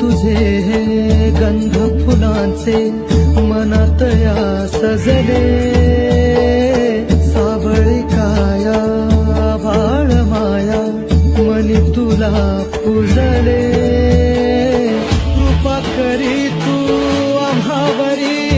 तुझे गंध फुलांचे मनातया सजले. साबळी काया भाळ माया मनी तुला पुजले. कृपा करी तू आम्हावरी